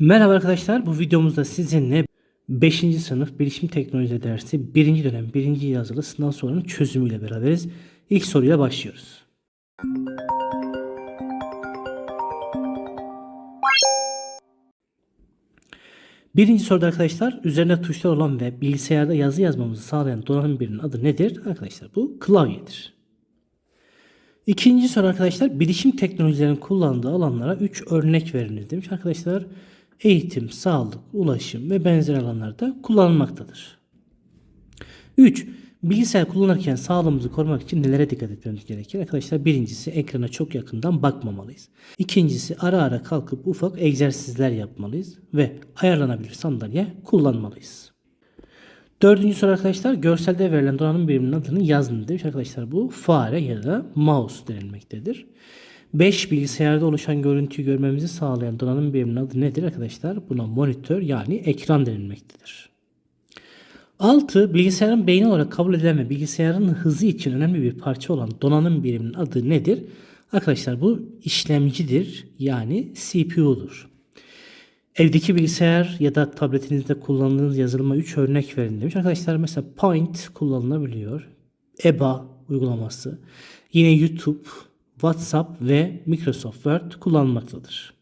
Merhaba arkadaşlar. Bu videomuzda sizinle 5. sınıf bilişim teknoloji dersi 1. dönem 1. yazılı sınav sorunun çözümüyle beraberiz. İlk soruyla başlıyoruz. Birinci soruda arkadaşlar üzerinde tuşlar olan ve bilgisayarda yazı yazmamızı sağlayan donanım birinin adı nedir? Arkadaşlar bu klavyedir. İkinci soru arkadaşlar bilişim teknolojilerinin kullandığı alanlara 3 örnek veriniz demiş. Arkadaşlar eğitim, sağlık, ulaşım ve benzer alanlarda kullanılmaktadır. 3. Bilgisayar kullanırken sağlığımızı korumak için nelere dikkat etmemiz gerekir? Arkadaşlar birincisi ekrana çok yakından bakmamalıyız. İkincisi ara ara kalkıp ufak egzersizler yapmalıyız ve ayarlanabilir sandalye kullanmalıyız. Dördüncü soru arkadaşlar görselde verilen donanım biriminin adını yazın demiş arkadaşlar. Bu fare ya da mouse denilmektedir. 5 bilgisayarda oluşan görüntüyü görmemizi sağlayan donanım biriminin adı nedir arkadaşlar? Buna monitör yani ekran denilmektedir. 6. Bilgisayarın beyni olarak kabul edilen ve bilgisayarın hızı için önemli bir parça olan donanım biriminin adı nedir? Arkadaşlar bu işlemcidir yani CPU'dur. Evdeki bilgisayar ya da tabletinizde kullandığınız yazılıma 3 örnek verin demiş. Arkadaşlar mesela Paint kullanılabiliyor. EBA uygulaması. Yine YouTube, WhatsApp ve Microsoft Word kullanılmaktadır.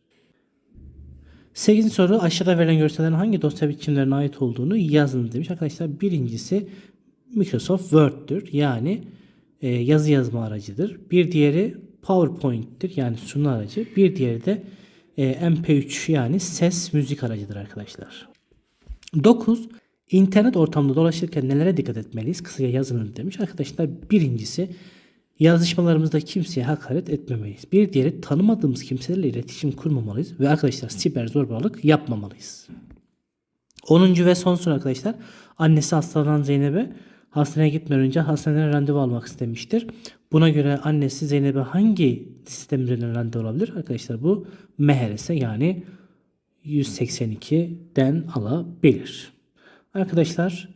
8. soru aşağıda verilen görsellerin hangi dosya biçimlerine ait olduğunu yazın demiş. Arkadaşlar birincisi Microsoft Word'tür. Yani e, yazı yazma aracıdır. Bir diğeri PowerPoint'tir. Yani sunu aracı. Bir diğeri de e, MP3 yani ses müzik aracıdır arkadaşlar. 9. İnternet ortamında dolaşırken nelere dikkat etmeliyiz? Kısaca yazınız demiş. Arkadaşlar birincisi yazışmalarımızda kimseye hakaret etmemeliyiz. Bir diğeri tanımadığımız kimselerle iletişim kurmamalıyız. Ve arkadaşlar siber zorbalık yapmamalıyız. 10. ve son soru arkadaşlar. Annesi hastalanan Zeynep'e hastaneye gitmeden önce hastaneden randevu almak istemiştir. Buna göre annesi Zeynep'e hangi sistem üzerinden randevu alabilir? Arkadaşlar bu MHRS yani 182'den alabilir. Arkadaşlar